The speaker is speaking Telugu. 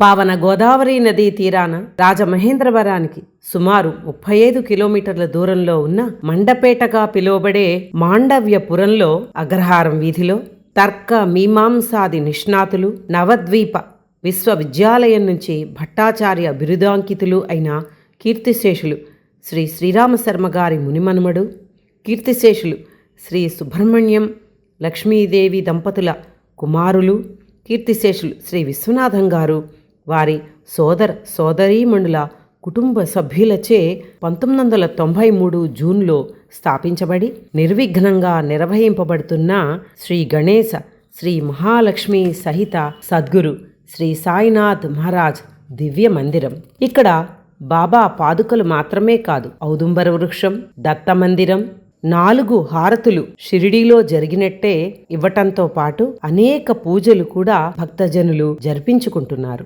పావన గోదావరి నదీ తీరాన రాజమహేంద్రవరానికి సుమారు ముప్పై ఐదు కిలోమీటర్ల దూరంలో ఉన్న మండపేటగా పిలువబడే మాండవ్యపురంలో అగ్రహారం వీధిలో తర్క మీమాంసాది నిష్ణాతులు నవద్వీప విశ్వవిద్యాలయం నుంచి భట్టాచార్య బిరుదాంకితులు అయిన కీర్తిశేషులు శ్రీ శ్రీరామశర్మ గారి మునిమనుమడు కీర్తిశేషులు శ్రీ సుబ్రహ్మణ్యం లక్ష్మీదేవి దంపతుల కుమారులు కీర్తిశేషులు శ్రీ విశ్వనాథం గారు వారి సోదర సోదరీమణుల కుటుంబ సభ్యులచే పంతొమ్మిది వందల తొంభై మూడు జూన్లో స్థాపించబడి నిర్విఘ్నంగా నిర్వహింపబడుతున్న శ్రీ గణేశ శ్రీ మహాలక్ష్మి సహిత సద్గురు శ్రీ సాయినాథ్ మహారాజ్ దివ్య మందిరం. ఇక్కడ బాబా పాదుకలు మాత్రమే కాదు ఔదుంబర వృక్షం దత్త మందిరం నాలుగు హారతులు షిరిడీలో జరిగినట్టే ఇవ్వటంతో పాటు అనేక పూజలు కూడా భక్తజనులు జరిపించుకుంటున్నారు.